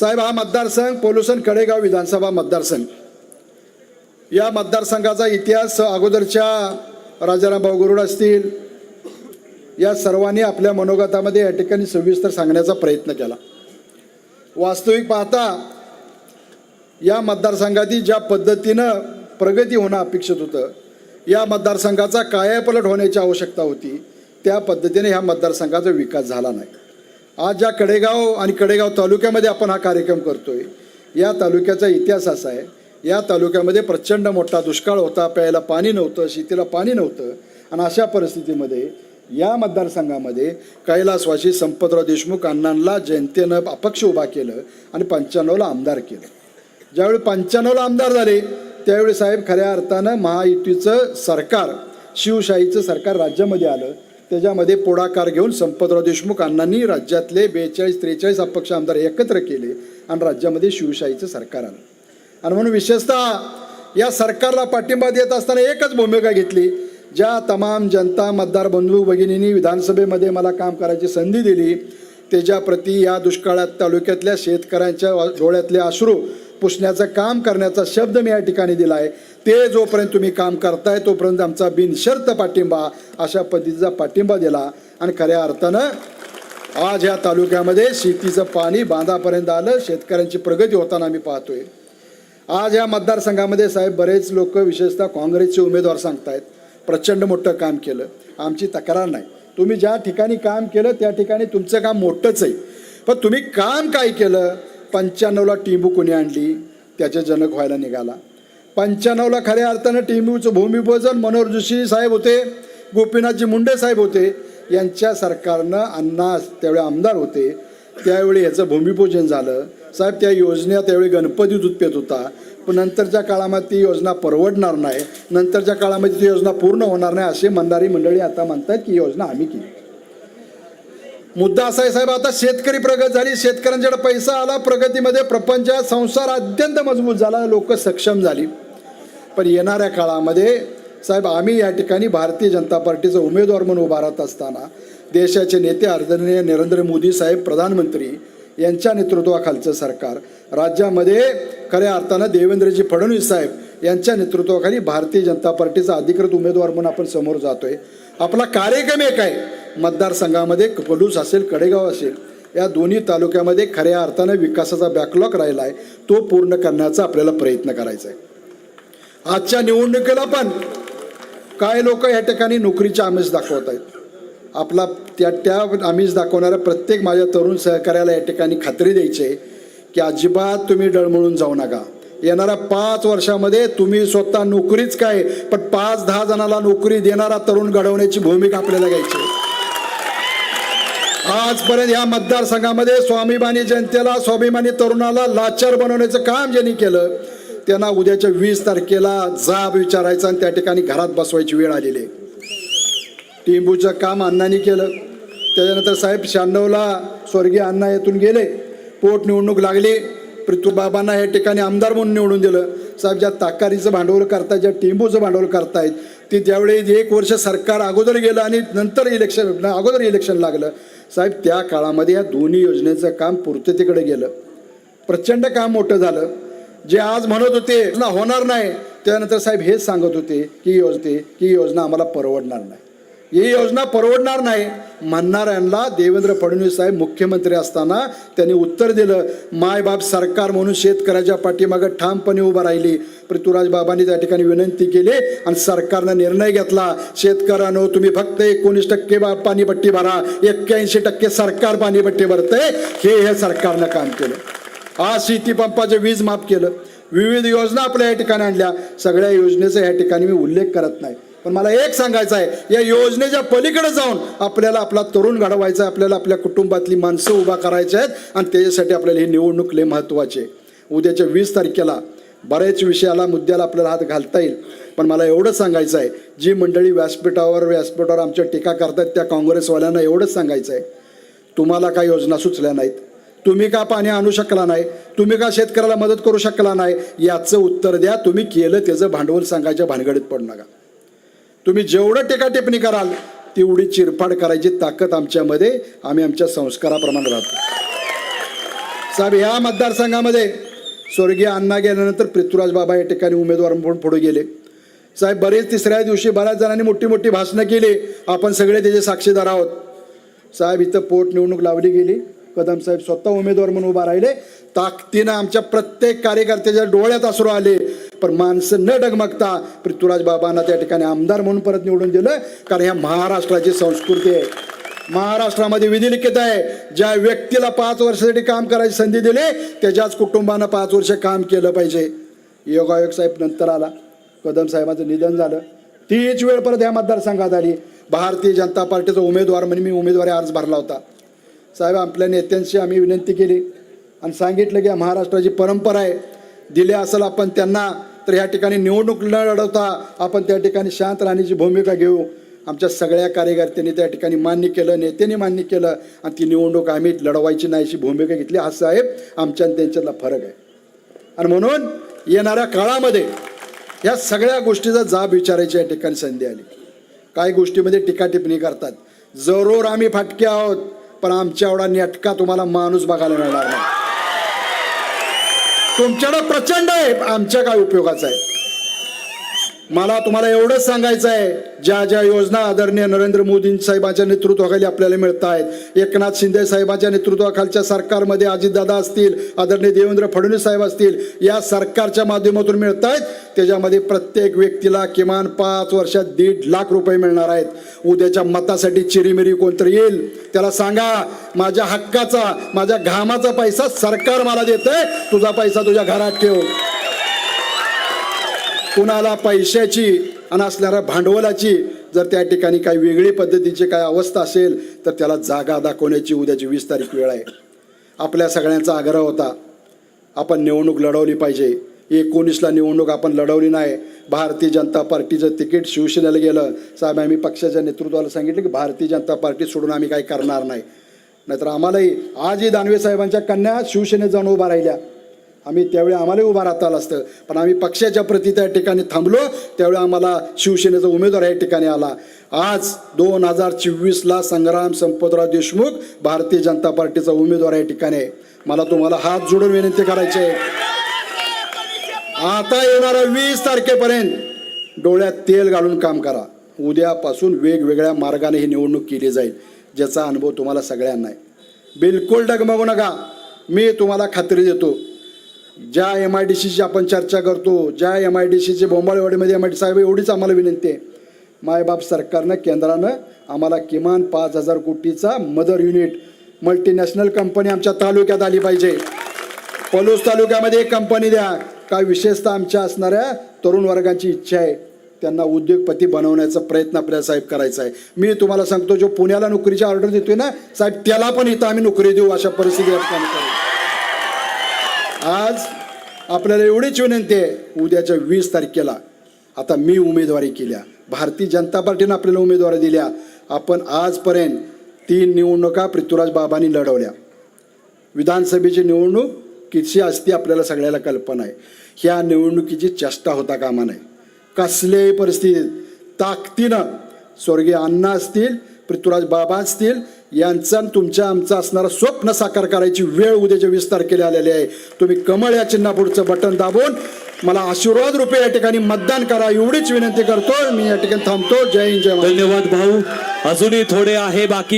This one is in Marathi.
साहेब हा मतदारसंघ पोलुसन कडेगाव विधानसभा मतदारसंघ. या मतदारसंघाचा इतिहास अगोदरच्या राजाराम भाऊ गरुड असतील या सर्वांनी आपल्या मनोगतामध्ये या ठिकाणी सविस्तर सांगण्याचा प्रयत्न केला. वास्तविक पाहता या मतदारसंघातील ज्या पद्धतीनं प्रगती होणं अपेक्षित होतं या मतदारसंघाचा कायापलट होण्याची आवश्यकता होती त्या पद्धतीने ह्या मतदारसंघाचा विकास झाला नाही. आज ज्या कडेगाव आणि कडेगाव तालुक्यामध्ये आपण हा कार्यक्रम करतोय या तालुक्याचा इतिहास असा आहे या तालुक्यामध्ये प्रचंड मोठा दुष्काळ होता प्यायला पाणी नव्हतं शेतीला पाणी नव्हतं आणि अशा परिस्थितीमध्ये या मतदारसंघामध्ये कैलासवासी संपतराव देशमुख अण्णांना जनतेनं अपक्ष उभा केलं आणि पंच्याण्णवला आमदार केलं. ज्यावेळी पंच्याण्णवला आमदार झाले त्यावेळी साहेब खऱ्या अर्थानं महायुतीचं सरकार शिवशाहीचं सरकार राज्यामध्ये आलं. त्याच्यामध्ये पुढाकार घेऊन संपतराव देशमुख अण्णांनी राज्यातले बेचाळीस त्रेचाळीस अपक्ष आमदार एकत्र केले आणि राज्यामध्ये शिवशाहीचं सरकार आलं. आणि म्हणून विशेषतः या सरकारला पाठिंबा देत असताना एकच भूमिका घेतली. ज्या तमाम जनता मतदार बंधू भगिनींनी विधानसभेमध्ये मला काम करायची संधी दिली. त्याच्याप्रती या दुष्काळात तालुक्यातल्या शेतकऱ्यांच्या डोळ्यातले अश्रू पुसण्याचं काम करण्याचा शब्द मी या ठिकाणी दिला आहे ते जोपर्यंत तुम्ही काम करताय तोपर्यंत आमचा बिनशर्त पाठिंबा अशा पद्धतीचा पाठिंबा दिला. आणि खऱ्या अर्थानं आज या तालुक्यामध्ये शेतीचं पाणी बांधापर्यंत आलं शेतकऱ्यांची प्रगती होताना आम्ही पाहतोय. आज या मतदारसंघामध्ये साहेब बरेच लोक विशेषतः काँग्रेसचे उमेदवार सांगतायत प्रचंड मोठं काम केलं. आमची तक्रार नाही. तुम्ही ज्या ठिकाणी काम केलं त्या ठिकाणी तुमचं काम मोठंच आहे. पण तुम्ही काम काय केलं? पंच्याण्णवला टिंबू कोणी आणली? त्याचे जनक व्हायला निघाला. पंच्याण्णवला खऱ्या अर्थानं टिंबूचं भूमिपूजन मनोहर जोशी साहेब होते गोपीनाथजी मुंडे साहेब होते यांच्या सरकारनं अण्णा त्यावेळी आमदार होते त्यावेळी ह्याचं भूमिपूजन झालं. साहेब त्या योजना त्यावेळी गणपती दूध पेत होता. पण नंतरच्या काळामध्ये ती योजना परवडणार नाही. नंतरच्या काळामध्ये ती योजना पूर्ण होणार नाही असे म्हणणारी मंडळी आता म्हणतात की योजना आम्ही केली. मुद्दा असा आहे साहेब आता शेतकरी प्रगत झाली शेतकऱ्यांच्याकडे पैसा आला प्रगतीमध्ये प्रपंचात संसार अत्यंत मजबूत झाला लोक सक्षम झाली. पण येणाऱ्या काळामध्ये साहेब आम्ही या ठिकाणी भारतीय जनता पार्टीचा उमेदवार म्हणून उभा राहत असताना देशाचे नेते आदरणीय नरेंद्र मोदी साहेब प्रधानमंत्री यांच्या नेतृत्वाखालचं सरकार राज्यामध्ये खऱ्या अर्थानं देवेंद्रजी फडणवीस साहेब यांच्या नेतृत्वाखाली भारतीय जनता पार्टीचा अधिकृत उमेदवार म्हणून आपण समोर जातोय. आपला कार्यक्रम एक आहे. मतदारसंघामध्ये पलूस असेल कडेगाव असेल या दोन्ही तालुक्यामध्ये खऱ्या अर्थानं विकासाचा बॅकलॉग राहिला आहे. तो पूर्ण करण्याचा आपल्याला प्रयत्न करायचा आहे. आजच्या निवडणुकीला पण काय लोक या ठिकाणी नोकरीचे आमिष दाखवत आहेत. आपला त्या त्या आमिष दाखवणाऱ्या प्रत्येक माझ्या तरुण सहकार्याला या ठिकाणी खात्री द्यायची आहे की अजिबात तुम्ही डळमळून जाऊ नका. येणाऱ्या पाच वर्षामध्ये तुम्ही स्वतः नोकरीच काय पण पाच दहा जणाला नोकरी देणारा तरुण घडवण्याची भूमिका आपल्याला घ्यायची आहे. आजपर्यंत या मतदारसंघामध्ये स्वाभिमानी जनतेला स्वाभिमानी तरुणाला लाचार बनवण्याचं काम ज्यांनी केलं त्यांना उद्याच्या वीस तारखेला जाब विचारायचा आणि त्या ठिकाणी घरात बसवायची वेळ आलेली आहे. टिंबूचं काम अण्णांनी केलं. त्याच्यानंतर साहेब शहाण्णवला स्वर्गीय अण्णा येथून गेले. पोट निवडणूक लागली. पृथ्वीबाबांना या ठिकाणी आमदार म्हणून निवडून दिलं. साहेब ज्या ताकारीचं भांडवल करतायत ज्या टिंबूचं भांडवल करतायत ते ज्यावेळी एक वर्ष सरकार अगोदर गेलं आणि नंतर इलेक्शन अगोदर इलेक्शन लागलं साहेब त्या काळामध्ये या दोन्ही योजनेचं काम पूर्ततेकडे गेलं. प्रचंड काम मोठं झालं. जे आज म्हणत होते ना होणार नाही त्यानंतर साहेब हेच सांगत होते की योजते की ही योजना आम्हाला परवडणार नाही. ही योजना परवडणार नाही. म्हणणाऱ्यांना देवेंद्र फडणवीस साहेब मुख्यमंत्री असताना त्यांनी उत्तर दिलं. मायबाप सरकार म्हणून शेतकऱ्याच्या पाठीमागं ठामपणे उभं राहिली. पृथ्वीराज बाबांनी त्या ठिकाणी विनंती केली आणि सरकारनं निर्णय घेतला. शेतकऱ्यानो तुम्ही फक्त एकोणीस टक्के बा- पाणीपट्टी भरा. एक्क्याऐंशी टक्के सरकार पाणीपट्टी भरतंय. हे हे सरकारनं काम केलं. आज शेती पंपाचे वीज माफ केलं. विविध योजना आपल्या या ठिकाणी आणल्या. सगळ्या योजनेचा या ठिकाणी मी उल्लेख करत नाही. पण मला एक सांगायचं आहे या योजनेच्या पलीकडे जाऊन आपल्याला आपला तरुण घडवायचा आहे आपल्याला आपल्या कुटुंबातली माणसं उभा करायची आहेत आणि त्याच्यासाठी आपल्याला ही निवडणूक लय महत्त्वाची आहे. उद्याच्या वीस तारखेला बऱ्याच विषयाला मुद्द्याला आपल्याला हात घालता येईल. पण मला एवढंच सांगायचं आहे जी मंडळी व्यासपीठावर व्यासपीठावर आमच्या टीका करतात त्या काँग्रेसवाल्यांना एवढंच सांगायचं आहे. तुम्हाला काय योजना सुचल्या नाहीत? तुम्ही का पाणी आणू शकला नाही? तुम्ही का शेतकऱ्याला मदत करू शकला नाही? याचं उत्तर द्या तुम्ही केलं त्याचं भांडवल सांगायच्या भानगडीत पडू नका. तुम्ही जेवढं टेकाटेपणी टिप्पणी कराल तेवढी चिरफाड करायची ताकद आमच्यामध्ये आम्ही आमच्या संस्काराप्रमाणे राहतो. साहेब ह्या मतदारसंघामध्ये स्वर्गीय अण्णा गेल्यानंतर पृथ्वीराज बाबा या ठिकाणी उमेदवार म्हणून पुढे गेले. साहेब बरेच तिसऱ्या दिवशी बऱ्याच जणांनी मोठी मोठी भाषणं केली. आपण सगळे त्याचे साक्षीदार आहोत. साहेब इथं पोट निवडणूक लावली गेली. कदम साहेब स्वतः उमेदवार म्हणून उभा राहिले. ताकदीनं आमच्या प्रत्येक कार्यकर्त्याच्या डोळ्यात असरू आले. पण माणसं न डगमगता पृथ्वीराज बाबांना त्या ठिकाणी आमदार म्हणून परत निवडून दिलं. कारण ह्या महाराष्ट्राची संस्कृती आहे. महाराष्ट्रामध्ये विधिलिखित आहे. ज्या व्यक्तीला पाच वर्षासाठी काम करायची संधी दिली त्याच्याच कुटुंबानं पाच वर्ष काम केलं पाहिजे. योगायोग साहेब नंतर आला. कदम साहेबांचं निधन झालं. तीच वेळ परत या मतदारसंघात आली. भारतीय जनता पार्टीचा उमेदवार म्हणून मी उमेदवारी अर्ज भरला होता. साहेब आपल्या नेत्यांशी आम्ही विनंती केली आणि सांगितलं की या महाराष्ट्राची परंपरा आहे. दिले असेल आपण त्यांना तर ह्या ठिकाणी निवडणूक न लढवता आपण त्या ठिकाणी शांत राहण्याची भूमिका घेऊ. आमच्या सगळ्या कार्यकर्त्यांनी त्या ठिकाणी मान्य केलं नेत्यांनी मान्य केलं आणि ती निवडणूक आम्ही लढवायची नाही अशी भूमिका घेतली. हा साहेब आमच्या आणि त्यांच्यातला फरक आहे. आणि म्हणून येणाऱ्या काळामध्ये या सगळ्या गोष्टीचा जाब विचारायची या ठिकाणी संधी आली. काही गोष्टीमध्ये टीका टिप्पणी करतात. जरूर आम्ही फाटके आहोत पण आमच्या एवढा नेटका तुम्हाला माणूस बघायला मिळणार नाही. तुमच्याकडं प्रचंड आहे आमच्या काय उपयोगाचं आहे. मला तुम्हाला एवढंच सांगायचं आहे ज्या ज्या योजना आदरणीय नरेंद्र मोदी साहेबांच्या नेतृत्वाखाली आपल्याला मिळत आहेत. एकनाथ शिंदे साहेबांच्या नेतृत्वाखालच्या सरकारमध्ये अजितदादा असतील आदरणीय देवेंद्र फडणवीस साहेब असतील या सरकारच्या माध्यमातून मिळत आहेत. त्याच्यामध्ये प्रत्येक व्यक्तीला किमान पाच वर्षात दीड लाख रुपये मिळणार आहेत. उद्याच्या मतासाठी चिरीमिरी कोणतरी येईल त्याला सांगा माझ्या हक्काचा माझ्या घामाचा पैसा सरकार मला देतंय तुझा पैसा तुझ्या घरात ठेव. कुणाला पैशाची आणि असणाऱ्या भांडवलाची जर त्या ठिकाणी काही वेगळी पद्धतीची काय अवस्था असेल तर त्याला जागा दाखवण्याची उद्याची वीस तारीख वेळ आहे. आपल्या सगळ्यांचा आग्रह होता आपण निवडणूक लढवली पाहिजे. एकोणीसला निवडणूक आपण लढवली नाही. भारतीय जनता पार्टीचं तिकीट शिवसेनेला गेलं. साहेब आम्ही पक्षाच्या नेतृत्वाला सांगितलं की भारतीय जनता पार्टी सोडून आम्ही काही करणार नाही. नाहीतर आम्हालाही आजही दानवे साहेबांच्या कन्या शिवसेनेत जाऊन उभा राहिल्या. आम्ही त्यावेळी आम्हालाही उभा राहता आलं असतं. पण आम्ही पक्षाच्या प्रती त्या ठिकाणी थांबलो त्यावेळी आम्हाला शिवसेनेचा उमेदवार या ठिकाणी आला. आज दोन हजार चोवीसला संग्राम संपतराव देशमुख भारतीय जनता पार्टीचा उमेदवार या ठिकाणी आहे. मला तुम्हाला हात जोडून विनंती करायची आहे. आता येणाऱ्या वीस तारखेपर्यंत डोळ्यात तेल घालून काम करा. उद्यापासून वेगवेगळ्या मार्गाने ही निवडणूक केली जाईल ज्याचा अनुभव तुम्हाला सगळ्यांना आहे. बिलकुल डगमगू नका. मी तुम्हाला खात्री देतो ज्या एम आय डी सीची आपण चर्चा करतो ज्या एम आय डी सीचे बोंबाळेवाडीमध्ये एम आय डी साहेब एवढीच आम्हाला विनंती आहे. मायबाप सरकारनं केंद्रानं आम्हाला किमान पाच हजार कोटीचा मदर युनिट मल्टीनॅशनल कंपनी आमच्या तालुक्यात आली पाहिजे. पलूस तालुक्यामध्ये एक कंपनी द्या. काय विशेषतः आमच्या असणाऱ्या तरुण वर्गाची इच्छा आहे. त्यांना उद्योगपती बनवण्याचा प्रयत्न आपल्याला साहेब करायचा आहे. मी तुम्हाला सांगतो जो पुण्याला नोकरीची ऑर्डर देतोय ना साहेब त्याला पण इथं आम्ही नोकरी देऊ अशा परिस्थिती काम करू. आज आपल्याला एवढीच विनंती आहे उद्याच्या वीस तारखेला. आता मी उमेदवारी केल्या. भारतीय जनता पार्टीनं आपल्याला उमेदवारी दिल्या. आपण आजपर्यंत तीन निवडणुका पृथ्वीराज बाबांनी लढवल्या. विधानसभेची निवडणूक किती असते आपल्याला सगळ्याला कल्पना आहे. ह्या निवडणुकीची चेष्टा होता कामा नये. कसल्याही परिस्थितीत ताकदीनं स्वर्गीय अण्णा असतील पृथ्वीराज बाबा असतील यांचं आणि तुमच्या आमचा असणारं स्वप्न साकार करायची वेळ उद्याच्या वीस तारखेला आलेली आहे. तुम्ही कमळ या चिन्हापुढचं बटन दाबून मला आशीर्वाद रूपे या ठिकाणी मतदान करा एवढीच विनंती करतो मी या ठिकाणी थांबतो. जय हिंद जय धन्यवाद भाऊ. अजूनही थोडे आहे बाकी.